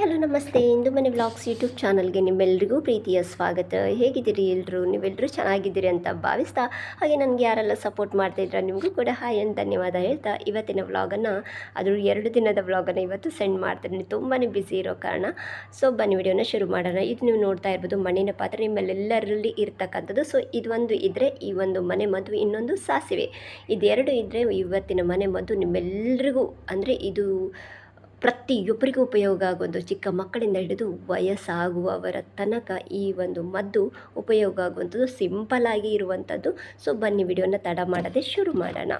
Hello, ನಮಸ್ತೆ. ಇಂದು ಮನೆ vlogs YouTube ಚಾನಲ್ಗೆ ನಿಮ್ಮೆಲ್ಲರಿಗೂ ಪ್ರೀತಿಯ ಸ್ವಾಗತ. ಹೇಗಿದ್ದೀರಿ ಎಲ್ಲರೂ ನೀವೆಲ್ಲರೂ ಚೆನ್ನಾಗಿದ್ದೀರಿ ಅಂತ ಭಾವಿಸ್ತಾ, ಹಾಗೆ ನನಗೆ ಯಾರೆಲ್ಲ ಸಪೋರ್ಟ್ ಮಾಡ್ತಾಯಿದ್ರ ನಿಮಗೂ ಕೂಡ ಹಾಯ್ ಅಂತ ಧನ್ಯವಾದ ಹೇಳ್ತಾ, ಇವತ್ತಿನ ವ್ಲಾಗನ್ನು, ಅದು ಎರಡು ದಿನದ ವ್ಲಾಗನ್ನು ಇವತ್ತು ಸೆಂಡ್ ಮಾಡ್ತೀನಿ. ತುಂಬಾ ಬ್ಯುಸಿ ಇರೋ ಕಾರಣ ಸೊ ಬನ್ನಿ ವಿಡಿಯೋನ ಶುರು ಮಾಡೋಣ. ಇದು ನೀವು ನೋಡ್ತಾ ಇರ್ಬೋದು ಮಣ್ಣಿನ ಪಾತ್ರೆ, ನಿಮ್ಮಲ್ಲೆಲ್ಲರಲ್ಲಿ ಇರ್ತಕ್ಕಂಥದ್ದು. ಸೊ ಇದೊಂದು ಇದ್ದರೆ ಈ ಒಂದು ಮನೆ ಮದ್ದು, ಇನ್ನೊಂದು ಸಾಸಿವೆ. ಇದೆರಡು ಇದ್ದರೆ ಇವತ್ತಿನ ಮನೆ ಮದ್ದು ನಿಮ್ಮೆಲ್ಲರಿಗೂ ಅಂದರೆ ಇದು ಪ್ರತಿಯೊಬ್ಬರಿಗೂ ಉಪಯೋಗ ಆಗೋದು ಚಿಕ್ಕ ಮಕ್ಕಳಿಂದ ಹಿಡಿದು ವಯಸ್ಸಾಗುವವರ ತನಕ ಈ ಒಂದು ಮದ್ದು ಉಪಯೋಗ ಆಗುವಂಥದ್ದು ಸಿಂಪಲಾಗಿ ಇರುವಂಥದ್ದು. ಸೊ ಬನ್ನಿ ವಿಡಿಯೋನ ತಡ ಮಾಡದೆ ಶುರು ಮಾಡೋಣ.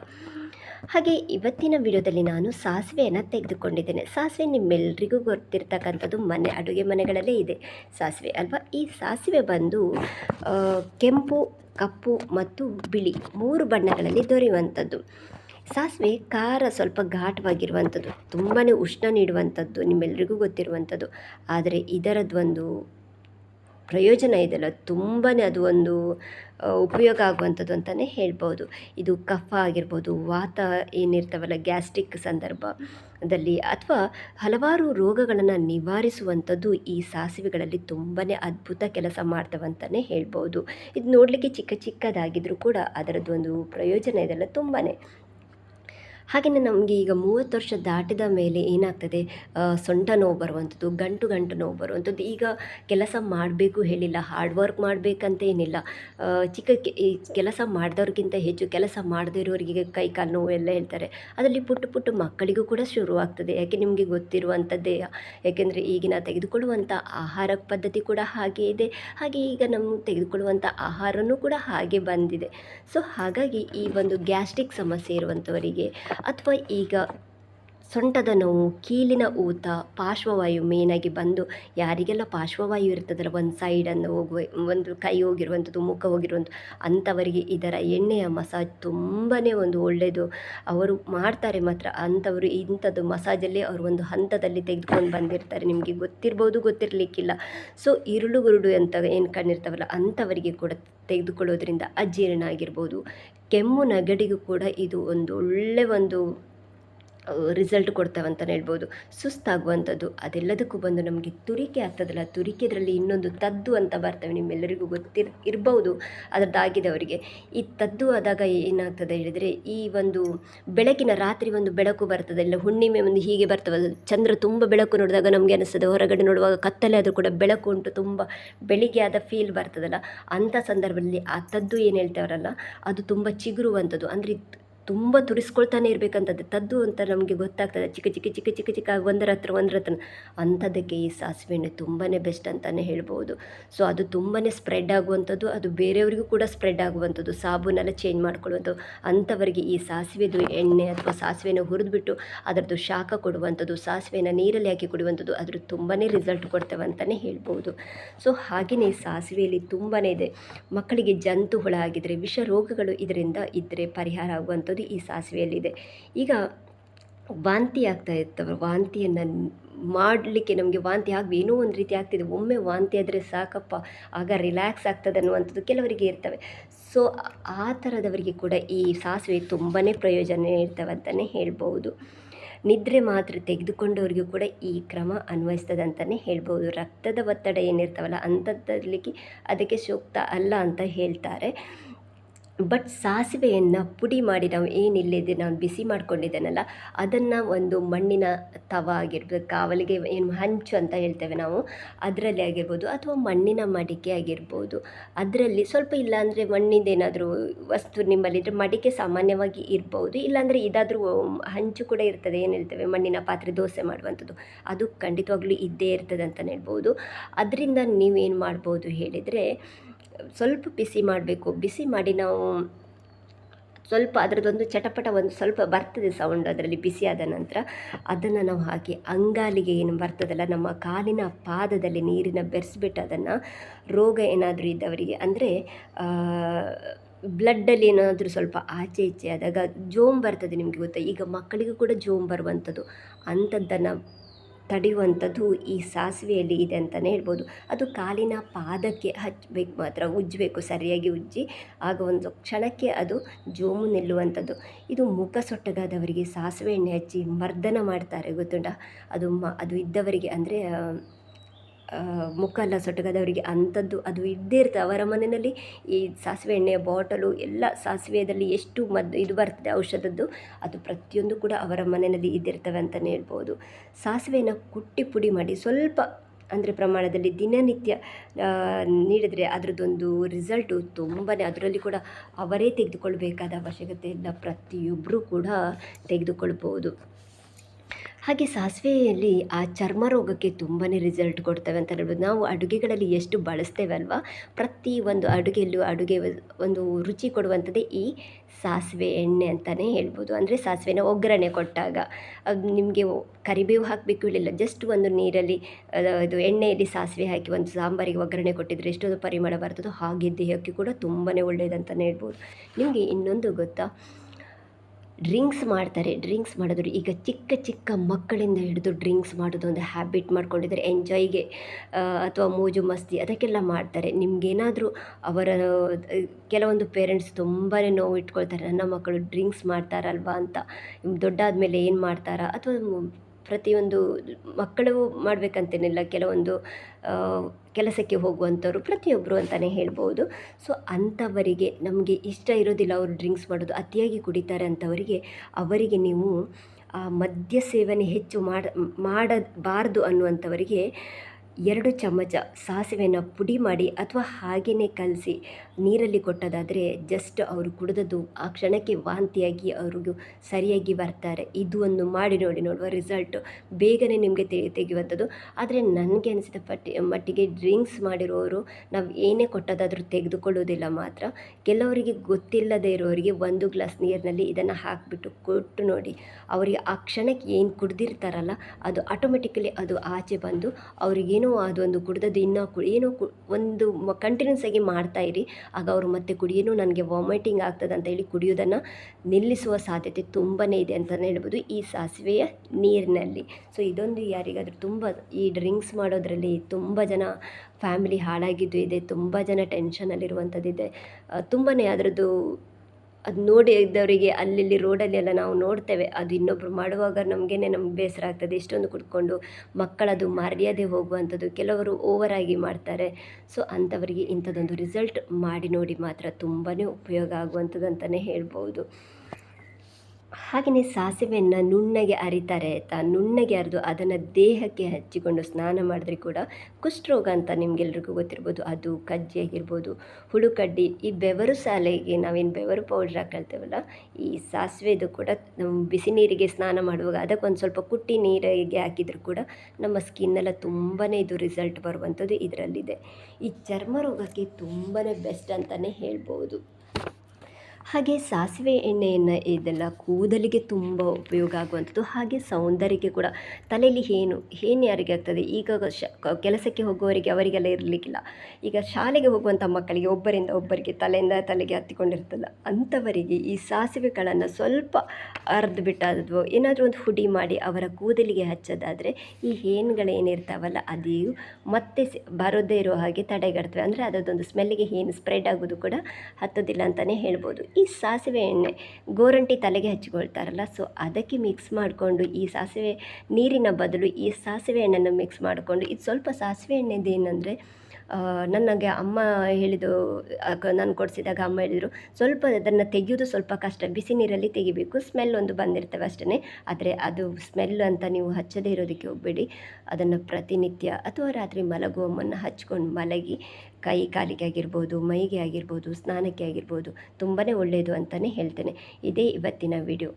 ಹಾಗೆ ಇವತ್ತಿನ ವಿಡಿಯೋದಲ್ಲಿ ನಾನು ಸಾಸಿವೆಯನ್ನು ತೆಗೆದುಕೊಂಡಿದ್ದೇನೆ. ಸಾಸಿವೆ ನಿಮ್ಮೆಲ್ಲರಿಗೂ ಗೊತ್ತಿರ್ತಕ್ಕಂಥದ್ದು ಮನೆ, ಅಡುಗೆ ಮನೆಗಳಲ್ಲೇ ಇದೆ ಸಾಸಿವೆ ಅಲ್ವಾ? ಈ ಸಾಸಿವೆ ಬಂದು ಕೆಂಪು, ಕಪ್ಪು ಮತ್ತು ಬಿಳಿ ಮೂರು ಬಣ್ಣಗಳಲ್ಲಿ ದೊರೆಯುವಂಥದ್ದು. ಸಾಸಿವೆ, ಖಾರ ಸ್ವಲ್ಪ ಘಾಟವಾಗಿರುವಂಥದ್ದು ತುಂಬಾ ಉಷ್ಣ ನೀಡುವಂಥದ್ದು ನಿಮ್ಮೆಲ್ರಿಗೂ ಗೊತ್ತಿರುವಂಥದ್ದು. ಆದರೆ ಇದರದ್ದೊಂದು ಪ್ರಯೋಜನ ಇದೆಲ್ಲ ತುಂಬಾ ಅದು ಒಂದು ಉಪಯೋಗ ಆಗುವಂಥದ್ದು ಅಂತಲೇ ಹೇಳ್ಬೋದು. ಇದು ಕಫ ಆಗಿರ್ಬೋದು, ವಾತ ಏನಿರ್ತಾವಲ್ಲ, ಗ್ಯಾಸ್ಟ್ರಿಕ್ ಸಂದರ್ಭದಲ್ಲಿ ಅಥವಾ ಹಲವಾರು ರೋಗಗಳನ್ನು ನಿವಾರಿಸುವಂಥದ್ದು ಈ ಸಾಸಿವೆಗಳಲ್ಲಿ ತುಂಬಾ ಅದ್ಭುತ ಕೆಲಸ ಮಾಡ್ತವಂತಲೇ ಹೇಳ್ಬೋದು. ಇದು ನೋಡಲಿಕ್ಕೆ ಚಿಕ್ಕ ಚಿಕ್ಕದಾಗಿದ್ದರೂ ಕೂಡ ಅದರದ್ದು ಒಂದು ಪ್ರಯೋಜನ ಇದೆಲ್ಲ ತುಂಬಾ ಹಾಗೆಯೇ ನಮಗೆ ಈಗ ಮೂವತ್ತು ವರ್ಷ ದಾಟಿದ ಮೇಲೆ ಏನಾಗ್ತದೆ ಸೊಂಟ ನೋವು ಬರುವಂಥದ್ದು, ಗಂಟು ಗಂಟು ನೋವು ಬರುವಂಥದ್ದು, ಈಗ ಕೆಲಸ ಮಾಡಬೇಕು ಹೇಳಿಲ್ಲ ಹಾರ್ಡ್ ವರ್ಕ್ ಮಾಡಬೇಕಂತ ಏನಿಲ್ಲ. ಚಿಕ್ಕ ಕೆಲಸ ಮಾಡಿದವ್ರಿಗಿಂತ ಹೆಚ್ಚು ಕೆಲಸ ಮಾಡದೇ ಇರೋರಿಗೆ ಕೈ ಕಾಲು ನೋವು ಎಲ್ಲ ಹೇಳ್ತಾರೆ. ಅದರಲ್ಲಿ ಪುಟ್ಟ ಪುಟ್ಟ ಮಕ್ಕಳಿಗೂ ಕೂಡ ಶುರುವಾಗ್ತದೆ. ಯಾಕೆ ನಿಮಗೆ ಗೊತ್ತಿರುವಂಥದ್ದೇ ಯಾಕೆಂದರೆ ಈಗಿನ ತೆಗೆದುಕೊಳ್ಳುವಂಥ ಆಹಾರ ಪದ್ಧತಿ ಕೂಡ ಹಾಗೆ ಇದೆ. ಹಾಗೆ ಈಗ ನಮ್ಮ ತೆಗೆದುಕೊಳ್ಳುವಂಥ ಆಹಾರನೂ ಕೂಡ ಹಾಗೆ ಬಂದಿದೆ. ಸೊ ಹಾಗಾಗಿ ಈ ಒಂದು ಗ್ಯಾಸ್ಟ್ರಿಕ್ ಸಮಸ್ಯೆ ಇರುವಂಥವರಿಗೆ ಅಥವಾ ಈಗ ಸೊಂಟದ ನೋವು, ಕೀಲಿನ ಊತ, ಪಾರ್ಶ್ವವಾಯು ಮೇನಾಗಿ ಬಂದು ಯಾರಿಗೆಲ್ಲ ಪಾರ್ಶ್ವವಾಯು ಇರ್ತದಲ್ಲ, ಒಂದು ಸೈಡನ್ನು ಹೋಗುವ, ಒಂದು ಕೈ ಹೋಗಿರುವಂಥದ್ದು ಮುಖ ಹೋಗಿರುವಂಥ ಅಂಥವರಿಗೆ ಇದರ ಎಣ್ಣೆಯ ಮಸಾಜ್ ತುಂಬಾ ಒಂದು ಒಳ್ಳೆಯದು ಅವರು ಮಾಡ್ತಾರೆ ಮಾತ್ರ, ಅಂಥವರು ಇಂಥದ್ದು ಮಸಾಜಲ್ಲಿ ಅವರು ಒಂದು ಹಂತದಲ್ಲಿ ತೆಗೆದುಕೊಂಡು ಬಂದಿರ್ತಾರೆ. ನಿಮಗೆ ಗೊತ್ತಿರ್ಬೋದು, ಗೊತ್ತಿರಲಿಕ್ಕಿಲ್ಲ. ಸೊ ಇರುಳು ಗುರುಡು ಅಂತ ಏನು ಕಂಡಿರ್ತಾವಲ್ಲ ಅಂಥವರಿಗೆ ಕೂಡ ತೆಗೆದುಕೊಳ್ಳೋದ್ರಿಂದ ಅಜೀರ್ಣ ಆಗಿರ್ಬೋದು. ಕೆಮ್ಮು, ನಗಡಿಗೂ ಕೂಡ ಇದು ಒಂದು ಒಳ್ಳೆ ಒಂದು ರಿಸಲ್ಟ್ ಕೊಡ್ತವೆ ಅಂತಲೇ ಹೇಳ್ಬೋದು. ಸುಸ್ತಾಗುವಂಥದ್ದು, ಅದೆಲ್ಲದಕ್ಕೂ ಬಂದು ನಮಗೆ ತುರಿಕೆ ಆಗ್ತದಲ್ಲ, ತುರಿಕೆದರಲ್ಲಿ ಇನ್ನೊಂದು ತದ್ದು ಅಂತ ಬರ್ತವೆ, ನಿಮ್ಮೆಲ್ಲರಿಗೂ ಗೊತ್ತಿರ್, ಇರ್ಬೋದು ಅದರದ್ದಾಗಿದವರಿಗೆ ಈ ತದ್ದು ಆದಾಗ ಏನಾಗ್ತದೆ ಹೇಳಿದರೆ, ಈ ಒಂದು ಬೆಳಕಿನ ರಾತ್ರಿ ಒಂದು ಬೆಳಕು ಬರ್ತದೆ, ಇಲ್ಲ ಹುಣ್ಣಿಮೆ ಒಂದು ಹೀಗೆ ಬರ್ತವೆ ಚಂದ್ರ ತುಂಬ ಬೆಳಕು ನೋಡಿದಾಗ ನಮಗೆ ಅನಿಸ್ತದೆ, ಹೊರಗಡೆ ನೋಡುವಾಗ ಕತ್ತಲೆ ಆದರೂ ಕೂಡ ಬೆಳಕು ಉಂಟು, ತುಂಬ ಬೆಳಿಗ್ಗೆ ಆದ ಫೀಲ್ ಬರ್ತದಲ್ಲ, ಅಂಥ ಸಂದರ್ಭದಲ್ಲಿ ಆ ತದ್ದು ಏನು ಹೇಳ್ತಾರಲ್ಲ ಅದು ತುಂಬ ಚಿಗುರುವಂಥದ್ದು. ಅಂದರೆ ತುಂಬ ತುರಿಸ್ಕೊಳ್ತಾನೆ ಇರಬೇಕಂತದ್ದು. ತದ್ದು ಅಂತ ನಮಗೆ ಗೊತ್ತಾಗ್ತದೆ. ಚಿಕ್ಕ ಚಿಕ್ಕ ಚಿಕ್ಕ ಚಿಕ್ಕ ಚಿಕ್ಕ ಒಂದರ ಹತ್ರ ಒಂದರ ಹತ್ರ. ಅಂಥದ್ದಕ್ಕೆ ಈ ಸಾಸಿವೆ ಎಣ್ಣೆ ತುಂಬಾ ಬೆಸ್ಟ್ ಅಂತಲೇ ಹೇಳ್ಬೋದು. ಸೊ ಅದು ತುಂಬಾ ಸ್ಪ್ರೆಡ್ ಆಗುವಂಥದ್ದು, ಅದು ಬೇರೆಯವರಿಗೂ ಕೂಡ ಸ್ಪ್ರೆಡ್ ಆಗುವಂಥದ್ದು. ಸಾಬೂನೆಲ್ಲ ಚೇಂಜ್ ಮಾಡ್ಕೊಳ್ಳುವಂಥದ್ದು. ಅಂಥವರಿಗೆ ಈ ಸಾಸಿವೆದು ಎಣ್ಣೆ ಅಥವಾ ಸಾಸಿವೆನ ಹುರಿದ್ಬಿಟ್ಟು ಅದರದ್ದು ಶಾಖ ಕೊಡುವಂಥದ್ದು, ಸಾಸಿವೆನ ನೀರಲ್ಲಿ ಹಾಕಿ ಕೊಡುವಂಥದ್ದು ಅದ್ರ ತುಂಬಾ ರಿಸಲ್ಟ್ ಕೊಡ್ತೇವೆ ಅಂತಲೇ ಹೇಳ್ಬೋದು. ಸೊ ಹಾಗೆಯೇ ಸಾಸಿವೆಯಲ್ಲಿ ತುಂಬಾ ಇದೆ. ಮಕ್ಕಳಿಗೆ ಜಂತು ಹುಳ ಆಗಿದ್ದರೆ ವಿಷ ರೋಗಗಳು ಇದರಿಂದ ಇದ್ದರೆ ಪರಿಹಾರ ಆಗುವಂಥದ್ದು. ಈ ಸಾಸಿವೆಯಲ್ಲಿದೆ. ಈಗ ವಾಂತಿ ಆಗ್ತಾ ಇರ್ತವೆ ವಾಂತಿಯನ್ನು ಮಾಡಲಿಕ್ಕೆ ನಮಗೆ ವಾಂತಿ ಆಗಿ, ಏನೋ ಒಂದು ರೀತಿ ಆಗ್ತಿದೆ. ಒಮ್ಮೆ ವಾಂತಿ ಆದರೆ ಸಾಕಪ್ಪ, ಆಗ ರಿಲ್ಯಾಕ್ಸ್ ಆಗ್ತದೆ ಅನ್ನುವಂಥದ್ದು ಕೆಲವರಿಗೆ ಇರ್ತವೆ. ಸೊ, ಆ ಥರದವರಿಗೆ ಕೂಡ ಈ ಸಾಸಿವೆ ತುಂಬಾ ಪ್ರಯೋಜನ ಇರ್ತವೆ ಅಂತಲೇ ಹೇಳ್ಬೋದು ನಿದ್ರೆ ಮಾತ್ರ ತೆಗೆದುಕೊಂಡವರಿಗೂ ಕೂಡ ಈ ಕ್ರಮ ಅನ್ವಯಿಸ್ತದೆ ಅಂತಲೇ ಹೇಳ್ಬೋದು ರಕ್ತದ ಒತ್ತಡ ಏನಿರ್ತಾವಲ್ಲ ಅಂಥದ್ದಕ್ಕೆ ಅದಕ್ಕೆ ಸೂಕ್ತ ಅಲ್ಲ ಅಂತ ಹೇಳ್ತಾರೆ. ಬಟ್ ಸಾಸಿವೆಯನ್ನು ಪುಡಿ ಮಾಡಿ ನಾವು ಏನಿಲ್ಲದೆ ನಾನು ಬಿಸಿ ಮಾಡ್ಕೊಂಡಿದ್ದೇನಲ್ಲ, ಅದನ್ನು ಒಂದು ಮಣ್ಣಿನ ತವ ಆಗಿರ್ಬೋದು, ಕಾವಲಿಗೆ ಏನು ಹಂಚು ಅಂತ ಹೇಳ್ತೇವೆ ನಾವು, ಅದರಲ್ಲಿ ಆಗಿರ್ಬೋದು ಅಥವಾ ಮಣ್ಣಿನ ಮಡಿಕೆ ಆಗಿರ್ಬೋದು, ಅದರಲ್ಲಿ ಸ್ವಲ್ಪ ಇಲ್ಲಾಂದರೆ ಮಣ್ಣಿಂದೇನಾದರೂ ವಸ್ತು ನಿಮ್ಮಲ್ಲಿದ್ದರೆ ಮಡಿಕೆ ಸಾಮಾನ್ಯವಾಗಿ ಇರ್ಬೋದು, ಇಲ್ಲಾಂದರೆ ಇದಾದರೂ ಹಂಚು ಕೂಡ ಇರ್ತದೆ, ಏನು ಹೇಳ್ತೇವೆ, ಮಣ್ಣಿನ ಪಾತ್ರೆ ದೋಸೆ ಮಾಡುವಂಥದ್ದು, ಅದು ಖಂಡಿತವಾಗ್ಲೂ ಇದ್ದೇ ಇರ್ತದೆ ಅಂತಲೇ ಹೇಳ್ಬೋದು. ಅದರಿಂದ ನೀವೇನು ಮಾಡ್ಬೋದು ಹೇಳಿದರೆ ಸ್ವಲ್ಪ ಬಿಸಿ ಮಾಡಬೇಕು. ಬಿಸಿ ಮಾಡಿ ನಾವು ಸ್ವಲ್ಪ ಅದರದ್ದೊಂದು ಚಟಪಟ ಒಂದು ಸ್ವಲ್ಪ ಬರ್ತದೆ ಸೌಂಡ್ ಅದರಲ್ಲಿ ಬಿಸಿಯಾದ ನಂತರ ಅದನ್ನು ನಾವು ಹಾಕಿ ಅಂಗಾಲಿಗೆ ಏನು ಬರ್ತದಲ್ಲ, ನಮ್ಮ ಕಾಲಿನ ಪಾದದಲ್ಲಿ ನೀರಿನ ಬೆರೆಸ್ಬಿಟ್ಟು ಅದನ್ನು ರೋಗ ಏನಾದರೂ ಇದ್ದವರಿಗೆ, ಅಂದರೆ ಬ್ಲಡ್ಡಲ್ಲಿ ಏನಾದರೂ ಸ್ವಲ್ಪ ಆಚೆ ಈಚೆ ಆದಾಗ ಜೋಮ್ ಬರ್ತದೆ ನಿಮಗೆ ಗೊತ್ತಾ? ಈಗ ಮಕ್ಕಳಿಗೂ ಕೂಡ ಜೋಮ್ ಬರುವಂಥದ್ದು. ಅಂಥದ್ದನ್ನು ತಡೆಯುವಂಥದ್ದು ಈ ಸಾಸಿವೆಯಲ್ಲಿ ಇದೆ ಅಂತಲೇ ಹೇಳ್ಬೋದು. ಅದು ಕಾಲಿನ ಪಾದಕ್ಕೆ ಹಚ್ಚಬೇಕು ಮಾತ್ರ, ಉಜ್ಜಬೇಕು, ಸರಿಯಾಗಿ ಉಜ್ಜಿ ಆಗ ಒಂದು ಕ್ಷಣಕ್ಕೆ ಅದು ಜೋಮು ನಿಲ್ಲುವಂಥದ್ದು. ಇದು ಮುಖ ಸೊಟ್ಟಗಾದವರಿಗೆ ಸಾಸಿವೆ ಎಣ್ಣೆ ಹಚ್ಚಿ ಮರ್ದನ ಮಾಡ್ತಾರೆ, ಗೊತ್ತುಂಟ? ಅದು ಮ, ಅದು ಇದ್ದವರಿಗೆ ಅಂದರೆ ಮುಖ ಎಲ್ಲ ಸೊಟ್ಟಗಾದವರಿಗೆ ಅಂಥದ್ದು ಅದು ಇದ್ದೇ ಇರ್ತದೆ. ಅವರ ಮನೆಯಲ್ಲಿ ಈ ಸಾಸಿವೆ ಎಣ್ಣೆಯ ಬಾಟಲು ಎಲ್ಲ ಸಾಸಿವೆಯಲ್ಲಿ ಎಷ್ಟು ಮದ್ದು ಇದು ಬರ್ತದೆ ಔಷಧದ್ದು ಅದು ಪ್ರತಿಯೊಂದು ಕೂಡ ಅವರ ಮನೆಯಲ್ಲಿ ಇದ್ದಿರ್ತವೆ ಅಂತಲೇ ಹೇಳ್ಬೋದು. ಸಾಸಿವೆಯನ್ನು ಕುಟ್ಟಿ ಪುಡಿ ಮಾಡಿ ಸ್ವಲ್ಪ ಅಂದರೆ ಪ್ರಮಾಣದಲ್ಲಿ ದಿನನಿತ್ಯ ನೀಡಿದರೆ ಅದರದ್ದೊಂದು ರಿಸಲ್ಟು ತುಂಬಾ ಅದರಲ್ಲಿ ಕೂಡ ಅವರೇ ತೆಗೆದುಕೊಳ್ಬೇಕಾದ ಅವಶ್ಯಕತೆ ಇಲ್ಲ. ಪ್ರತಿಯೊಬ್ಬರೂ ಕೂಡ ತೆಗೆದುಕೊಳ್ಬೋದು. ಹಾಗೆ ಸಾಸಿವೆಯಲ್ಲಿ ಆ ಚರ್ಮ ರೋಗಕ್ಕೆ ತುಂಬಾ ರಿಸಲ್ಟ್ ಕೊಡ್ತವೆ ಅಂತ ಹೇಳ್ಬೋದು. ನಾವು ಅಡುಗೆಗಳಲ್ಲಿ ಎಷ್ಟು ಬಳಸ್ತೇವೆ ಅಲ್ವಾ ಪ್ರತಿ ಒಂದು ಅಡುಗೆಯಲ್ಲೂ ಅಡುಗೆ ಒಂದು ರುಚಿ ಕೊಡುವಂಥದ್ದೇ ಈ ಸಾಸಿವೆ ಎಣ್ಣೆ ಅಂತಲೇ ಹೇಳ್ಬೋದು. ಅಂದರೆ ಸಾಸಿವೆನ ಒಗ್ಗರಣೆ ಕೊಟ್ಟಾಗ. ಅದು ನಿಮಗೆ ಕರಿಬೇವು ಹಾಕಬೇಕು ಇಲ್ಲ ಜಸ್ಟ್ ಒಂದು ನೀರಲ್ಲಿ ಇದು ಎಣ್ಣೆಯಲ್ಲಿ ಸಾಸಿವೆ ಹಾಕಿ ಒಂದು ಸಾಂಬಾರಿಗೆ ಒಗ್ಗರಣೆ ಕೊಟ್ಟಿದ್ರೆ ಎಷ್ಟೊಂದು ಪರಿಮಳ ಬರ್ತದೋ ಹಾಗೆ ದೇಹಕ್ಕೆ ಕೂಡ ತುಂಬಾ ಒಳ್ಳೆಯದಂತಲೇ ಹೇಳ್ಬೋದು. ನಿಮಗೆ ಇನ್ನೊಂದು ಗೊತ್ತಾ? ಡ್ರಿಂಕ್ಸ್ ಮಾಡ್ತಾರೆ, ಡ್ರಿಂಕ್ಸ್ ಮಾಡಿದ್ರು ಈಗ ಚಿಕ್ಕ ಚಿಕ್ಕ ಮಕ್ಕಳಿಂದ ಹಿಡಿದು ಡ್ರಿಂಕ್ಸ್ ಮಾಡೋದು ಒಂದು ಹ್ಯಾಬಿಟ್ ಮಾಡ್ಕೊಂಡಿದ್ದಾರೆ. ಎಂಜಾಯ್ಗೆ ಅಥವಾ ಮೋಜು ಮಸ್ತಿ ಅದಕ್ಕೆಲ್ಲ ಮಾಡ್ತಾರೆ. ನಿಮಗೇನಾದರೂ ಅವರ, ಕೆಲವೊಂದು ಪೇರೆಂಟ್ಸ್ ತುಂಬಾ ನೋವು ಇಟ್ಕೊಳ್ತಾರೆ ನನ್ನ ಮಕ್ಕಳು ಡ್ರಿಂಕ್ಸ್ ಮಾಡ್ತಾರಲ್ವಾ ಅಂತ. ದೊಡ್ಡಾದ ಮೇಲೆ ಏನು ಮಾಡ್ತಾರಾ? ಅಥವಾ ಪ್ರತಿಯೊಂದು ಮಕ್ಕಳು ಮಾಡಬೇಕಂತೇನಿಲ್ಲ. ಕೆಲವೊಂದು ಕೆಲಸಕ್ಕೆ ಹೋಗುವಂಥವ್ರು ಪ್ರತಿಯೊಬ್ಬರು ಅಂತಲೇ ಹೇಳ್ಬೋದು. ಸೊ ಅಂಥವರಿಗೆ ನಮಗೆ ಇಷ್ಟ ಇರೋದಿಲ್ಲ ಅವರು ಡ್ರಿಂಕ್ಸ್ ಮಾಡೋದು, ಅತಿಯಾಗಿ ಕುಡಿತಾರೆ ಅಂಥವರಿಗೆ ಅವರಿಗೆ ನೀವು ಮದ್ಯ ಸೇವನೆ ಹೆಚ್ಚು ಮಾಡ, ಮಾಡಬಾರ್ದು ಅನ್ನುವಂಥವರಿಗೆ ಎರಡು ಚಮಚ ಸಾಸಿವೆನ ಪುಡಿ ಮಾಡಿ ಅಥವಾ ಹಾಗೆಯೇ ಕಲಸಿ ನೀರಲ್ಲಿ ಕೊಟ್ಟದಾದರೆ ಜಸ್ಟ್ ಅವರು ಕುಡಿದದ್ದು ಆ ಕ್ಷಣಕ್ಕೆ ವಾಂತಿಯಾಗಿ ಅವ್ರಿಗೂ ಸರಿಯಾಗಿ ಬರ್ತಾರೆ. ಇದು ಒಂದು ಮಾಡಿ ನೋಡಿ ನೋಡುವ ರಿಸಲ್ಟ್ ಬೇಗನೆ ನಿಮಗೆ ತೆಗೆಯುವಂಥದ್ದು. ಆದರೆ ನನಗೆ ಅನಿಸಿದ ಪಟ್ಟಿ, ಮಟ್ಟಿಗೆ ಡ್ರಿಂಕ್ಸ್ ಮಾಡಿರೋರು ನಾವು ಏನೇ ಕೊಟ್ಟದಾದರೂ ತೆಗೆದುಕೊಳ್ಳೋದಿಲ್ಲ ಮಾತ್ರ. ಕೆಲವರಿಗೆ ಗೊತ್ತಿಲ್ಲದೇ ಇರೋರಿಗೆ ಒಂದು ಗ್ಲಾಸ್ ನೀರಿನಲ್ಲಿ ಇದನ್ನು ಹಾಕಿಬಿಟ್ಟು ಕೊಟ್ಟು ನೋಡಿ. ಅವರಿಗೆ ಆ ಕ್ಷಣಕ್ಕೆ ಏನು ಕುಡ್ದಿರ್ತಾರಲ್ಲ, ಅದು ಆಟೋಮೆಟಿಕಲಿ ಅದು ಆಚೆ ಬಂದು ಅವರಿಗೇನೋ ಅದೊಂದು ಕುಡ್ದದ್ದು ಇನ್ನೂ ಕು ಏನೋ ಕು ಒಂದು ಕಂಟಿನ್ಯೂಸ್ ಆಗಿ ಮಾಡ್ತಾ ಇರಿ. ಆಗ ಅವರು ಮತ್ತೆ ಕುಡಿಯೋನು ನನಗೆ ವಾಮಿಟಿಂಗ್ ಆಗ್ತದೆ ಅಂತ ಹೇಳಿ ಕುಡಿಯೋದನ್ನು ನಿಲ್ಲಿಸುವ ಸಾಧ್ಯತೆ ತುಂಬಾ ಇದೆ ಅಂತಲೇ ಹೇಳ್ಬೋದು ಈ ಸಾಸಿವೆಯ ನೀರಿನಲ್ಲಿ. ಸೊ ಇದೊಂದು ಯಾರಿಗಾದರೂ ತುಂಬ ಈ ಡ್ರಿಂಕ್ಸ್ ಮಾಡೋದರಲ್ಲಿ ತುಂಬ ಜನ ಫ್ಯಾಮಿಲಿ ಹಾಳಾಗಿದ್ದು ಇದೆ, ತುಂಬ ಜನ ಟೆನ್ಷನಲ್ಲಿರುವಂಥದ್ದಿದೆ ತುಂಬಾ ಅದರದ್ದು ಅದು ನೋಡಿ ಇದ್ದವರಿಗೆ ಅಲ್ಲಿ ರೋಡಲ್ಲಿ ಎಲ್ಲ ನಾವು ನೋಡ್ತೇವೆ. ಅದು ಇನ್ನೊಬ್ಬರು ಮಾಡುವಾಗ ನಮಗೇನೆ ನಮ್ಗೆ ಬೇಸರ ಆಗ್ತದೆ. ಇಷ್ಟೊಂದು ಕುತ್ಕೊಂಡು ಮಕ್ಕಳದು ಮರ್ಯಾದೆ ಹೋಗುವಂಥದ್ದು ಕೆಲವರು ಓವರಾಗಿ ಮಾಡ್ತಾರೆ. ಸೊ ಅಂಥವರಿಗೆ ಇಂಥದ್ದೊಂದು ರಿಸಲ್ಟ್ ಮಾಡಿ ನೋಡಿ ಮಾತ್ರ ತುಂಬಾ ಉಪಯೋಗ ಆಗುವಂಥದ್ದು ಅಂತಲೇ ಹೇಳ್ಬೋದು. ಹಾಗೆಯೇ ಸಾಸಿವೆಯನ್ನು ನುಣ್ಣಗೆ ಅರಿತಾರೆ ಆಯಿತಾ ನುಣ್ಣಗೆ ಅರೆದು ಅದನ್ನು ದೇಹಕ್ಕೆ ಹಚ್ಚಿಕೊಂಡು ಸ್ನಾನ ಮಾಡಿದ್ರೆ ಕೂಡ ಕುಷ್ಠರೋಗ ಅಂತ ನಿಮಗೆಲ್ರಿಗೂ ಗೊತ್ತಿರ್ಬೋದು. ಅದು ಕಜ್ಜಿ ಆಗಿರ್ಬೋದು, ಹುಳುಕಡ್ಡಿ, ಈ ಬೆವರು ಸಾಲೆಗೆ ನಾವೇನು ಬೆವರು ಪೌಡ್ರ್ ಹಾಕೊಳ್ತೇವಲ್ಲ, ಈ ಸಾಸಿವೆದು ಕೂಡ ಬಿಸಿ ನೀರಿಗೆ ಸ್ನಾನ ಮಾಡುವಾಗ ಅದಕ್ಕೊಂದು ಸ್ವಲ್ಪ ಕುಟ್ಟಿ ನೀರಿಗೆ ಹಾಕಿದರೂ ಕೂಡ ನಮ್ಮ ಸ್ಕಿನ್ನೆಲ್ಲ ತುಂಬಾ ಇದು ರಿಸಲ್ಟ್ ಬರುವಂಥದ್ದು ಇದರಲ್ಲಿದೆ. ಈ ಚರ್ಮ ರೋಗಕ್ಕೆ ತುಂಬಾ ಬೆಸ್ಟ್ ಅಂತಲೇ ಹೇಳ್ಬೋದು. ಹಾಗೆ ಸಾಸಿವೆ ಎಣ್ಣೆಯನ್ನು ಇದೆಲ್ಲ ಕೂದಲಿಗೆ ತುಂಬ ಉಪಯೋಗ ಆಗುವಂಥದ್ದು, ಹಾಗೆ ಸೌಂದರ್ಯಕ್ಕೆ ಕೂಡ. ತಲೆಯಲ್ಲಿ ಏನು ಏನು ಯಾರಿಗೆ ಆಗ್ತದೆ? ಈಗ ಶ ಕೆಲಸಕ್ಕೆ ಹೋಗುವವರಿಗೆ, ಅವರಿಗೆಲ್ಲ ಇರಲಿಕ್ಕಿಲ್ಲ. ಈಗ ಶಾಲೆಗೆ ಹೋಗುವಂಥ ಮಕ್ಕಳಿಗೆ ಒಬ್ಬರಿಂದ ಒಬ್ಬರಿಗೆ ತಲೆಯಿಂದ ತಲೆಗೆ ಹತ್ತಿಕೊಂಡಿರ್ತಲ್ಲ, ಅಂಥವರಿಗೆ ಈ ಸಾಸಿವೆಗಳನ್ನು ಸ್ವಲ್ಪ ಅರ್ಧ ಬಿಟ್ಟಾದವು ಏನಾದರೂ ಒಂದು ಹುಡಿ ಮಾಡಿ ಅವರ ಕೂದಲಿಗೆ ಹಚ್ಚೋದಾದರೆ, ಈ ಹೇನುಗಳೇನಿರ್ತಾವಲ್ಲ ಅದು ಮತ್ತೆ ಬರೋದೇ ಇರೋ ಹಾಗೆ ತಡೆಗಡ್ತವೆ ಅಂದರೆ ಅದರದ್ದೊಂದು ಸ್ಮೆಲ್ಲಿಗೆ ಏನು ಸ್ಪ್ರೆಡ್ ಆಗೋದು ಕೂಡ ಹತ್ತೋದಿಲ್ಲ ಅಂತಲೇ ಹೇಳ್ಬೋದು. ಈ ಸಾಸಿವೆ ಎಣ್ಣೆ ಗೋರಂಟಿ ತಲೆಗೆ ಹಚ್ಚಿಕೊಳ್ತಾರಲ್ಲ ಸೊ ಅದಕ್ಕೆ ಮಿಕ್ಸ್ ಮಾಡಿಕೊಂಡು ಈ ಸಾಸಿವೆ ನೀರಿನ ಬದಲು ಈ ಸಾಸಿವೆ ಎಣ್ಣೆನ ಮಿಕ್ಸ್ ಮಾಡಿಕೊಂಡು, ಇದು ಸ್ವಲ್ಪ ಸಾಸಿವೆ ಎಣ್ಣೆದು ಏನಂದರೆ ನನಗೆ ಅಮ್ಮ ಹೇಳಿದ್ದು ನಾನು ಕೊಡಿಸಿದಾಗ ಅಮ್ಮ ಹೇಳಿದರು, ಸ್ವಲ್ಪ ಅದನ್ನು ತೆಗೆಯೋದು ಸ್ವಲ್ಪ ಕಷ್ಟ, ಬಿಸಿ ನೀರಲ್ಲಿ ತೆಗಿಬೇಕು ಸ್ಮೆಲ್ ಒಂದು ಬಂದಿರ್ತವೆ ಅಷ್ಟೇ ಆದರೆ ಅದು ಸ್ಮೆಲ್ ಅಂತ ನೀವು ಹಚ್ಚದೇ ಇರೋದಕ್ಕೆ ಹೋಗಬೇಡಿ. ಅದನ್ನು ಪ್ರತಿನಿತ್ಯ ಅಥವಾ ರಾತ್ರಿ ಮಲಗುವ ಮುನ್ನ ಹಚ್ಕೊಂಡು ಮಲಗಿ, ಕೈ ಕಾಲಿಗೆ ಆಗಿರ್ಬೋದು, ಮೈಗೆ ಆಗಿರ್ಬೋದು, ಸ್ನಾನಕ್ಕೆ ಆಗಿರ್ಬೋದು ತುಂಬಾ ಒಳ್ಳೆಯದು ಅಂತಲೇ ಹೇಳ್ತೇನೆ. ಇದೇ ಇವತ್ತಿನ ವಿಡಿಯೋ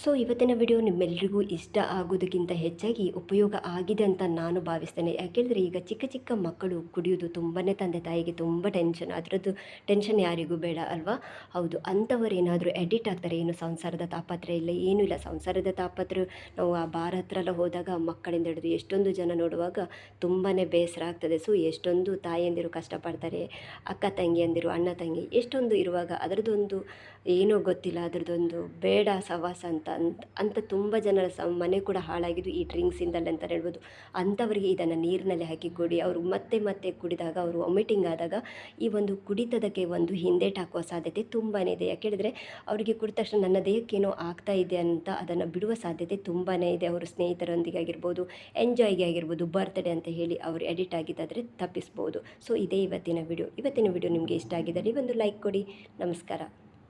ಸೊ, ಇವತ್ತಿನ ವಿಡಿಯೋ ನಿಮ್ಮೆಲ್ಲರಿಗೂ ಇಷ್ಟ ಆಗೋದಕ್ಕಿಂತ ಹೆಚ್ಚಾಗಿ ಉಪಯೋಗ ಆಗಿದೆ ಅಂತ ನಾನು ಭಾವಿಸ್ತೇನೆ. ಯಾಕೆಂದರೆ ಈಗ ಚಿಕ್ಕ ಚಿಕ್ಕ ಮಕ್ಕಳು ಕುಡಿಯೋದು ತುಂಬಾ ತಂದೆ ತಾಯಿಗೆ ತುಂಬ ಟೆನ್ಷನ್ ಅದರದ್ದು ಟೆನ್ಷನ್ ಯಾರಿಗೂ ಬೇಡ ಅಲ್ವಾ? ಹೌದು ಅಂಥವ್ರು ಏನಾದರೂ ಎಡಿಟ್ ಆಗ್ತಾರೆ, ಏನು ಸಂಸಾರದ ತಾಪತ್ರ ಇಲ್ಲ, ಏನೂ ಇಲ್ಲ. ಸಂಸಾರದ ತಾಪತ್ರ ನಾವು ಆ ಬಾರ ಹತ್ರ ಎಲ್ಲ ಹೋದಾಗ ಮಕ್ಕಳಿಂದ ಹಿಡಿದು ಎಷ್ಟೊಂದು ಜನ ನೋಡುವಾಗ ತುಂಬಾ ಬೇಸರ ಆಗ್ತದೆ. ಸೊ, ಎಷ್ಟೊಂದು ತಾಯಿಯಂದಿರು ಕಷ್ಟಪಡ್ತಾರೆ, ಅಕ್ಕ ತಂಗಿಯಂದಿರು, ಅಣ್ಣ ತಂಗಿ, ಎಷ್ಟೊಂದು ಇರುವಾಗ ಅದರದ್ದೊಂದು ಏನೋ ಗೊತ್ತಿಲ್ಲ, ಅದರದ್ದೊಂದು ಬೇಡ ಸವಾಸ ಅಂತ ಅಂತ ಅಂತ ಅಂತ ತುಂಬ ಜನರ ಸ, ಮನೆ ಕೂಡ ಹಾಳಾಗಿದ್ದು ಈ ಡ್ರಿಂಕ್ಸಿಂದಲೇ ಅಂತ ಹೇಳ್ಬೋದು. ಅಂಥವರಿಗೆ ಇದನ್ನು ನೀರಿನಲ್ಲಿ ಹಾಕಿ ಕೊಡಿ, ಅವರು ಮತ್ತೆ ಮತ್ತೆ ಕುಡಿದಾಗ, ಅವರು ವಾಮಿಟಿಂಗ್ ಆದಾಗ ಈ ಒಂದು ಕುಡಿತದಕ್ಕೆ ಒಂದು ಹಿಂದೇಟು ಹಾಕುವ ಸಾಧ್ಯತೆ ತುಂಬಾ ಇದೆ. ಯಾಕೆ ಹೇಳಿದರೆ, ಅವರಿಗೆ ಕುಡಿದ ತಕ್ಷಣ ನನ್ನ ದೇಹಕ್ಕೇನೋ ಆಗ್ತಾ ಇದೆ ಅಂತ ಅದನ್ನು ಬಿಡುವ ಸಾಧ್ಯತೆ ತುಂಬಾ ಇದೆ. ಅವರು ಸ್ನೇಹಿತರೊಂದಿಗೆ ಆಗಿರ್ಬೋದು ಎಂಜಾಯ್ಗೆ ಆಗಿರ್ಬೋದು ಬರ್ತ್ಡೇ ಅಂತ ಹೇಳಿ ಅವರು ಎಡಿಟ್ ಆಗಿದ್ದಾದರೆ ತಪ್ಪಿಸ್ಬೋದು. ಸೊ ಇದೇ ಇವತ್ತಿನ ವಿಡಿಯೋ ಇವತ್ತಿನ ವಿಡಿಯೋ ನಿಮಗೆ ಇಷ್ಟ ಆಗಿದ್ದಲ್ಲಿ ಒಂದು ಲೈಕ್ ಕೊಡಿ. ನಮಸ್ಕಾರ.